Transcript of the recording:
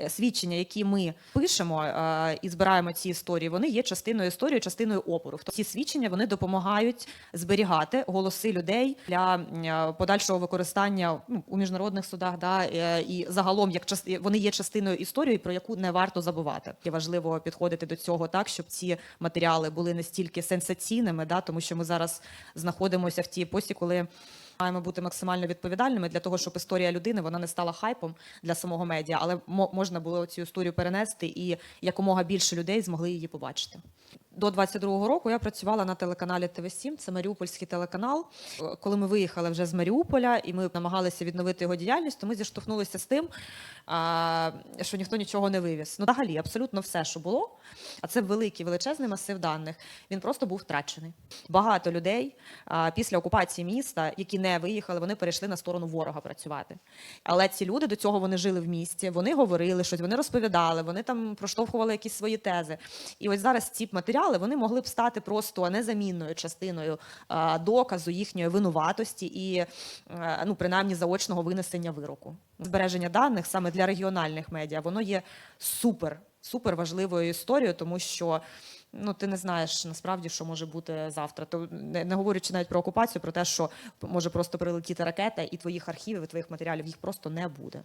Е, Свідчення, які ми пишемо е, і збираємо ці історії, вони є частиною історії, частиною опору. Ці свідчення вони допомагають зберігати голоси людей для е, подальшого використання ну, у міжнародних судах. Да, і загалом, як вони є частиною історії, про яку не варто забувати. І важливо підходити до цього так, щоб ці матеріали були не стільки сенсаційними, да, тому що ми зараз знаходимося в тій епосі, коли. Маємо бути максимально відповідальними для того, щоб історія людини вона не стала хайпом для самого медіа, але мо- можна було цю історію перенести і якомога більше людей змогли її побачити. До 22-го року я працювала на телеканалі ТВ7, це Маріупольський телеканал. Коли ми виїхали вже з Маріуполя і ми намагалися відновити його діяльність, то ми зіштовхнулися з тим, що ніхто нічого не вивіз. Ну, взагалі, абсолютно все, що було, а це великий величезний масив даних. Він просто був втрачений. Багато людей після окупації міста, які не виїхали, вони перейшли на сторону ворога працювати. Але ці люди до цього вони жили в місті, вони говорили щось, вони розповідали, вони там проштовхували якісь свої тези. І ось зараз ці матеріали вони могли б стати просто незамінною частиною доказу їхньої винуватості і е, ну принаймні заочного винесення вироку. Збереження даних саме для регіональних медіа воно є супер. Супер важливою історією, тому що ну ти не знаєш насправді, що може бути завтра. То не, не говорячи навіть про окупацію, про те, що може просто прилетіти ракета, і твоїх архівів, і твоїх матеріалів їх просто не буде.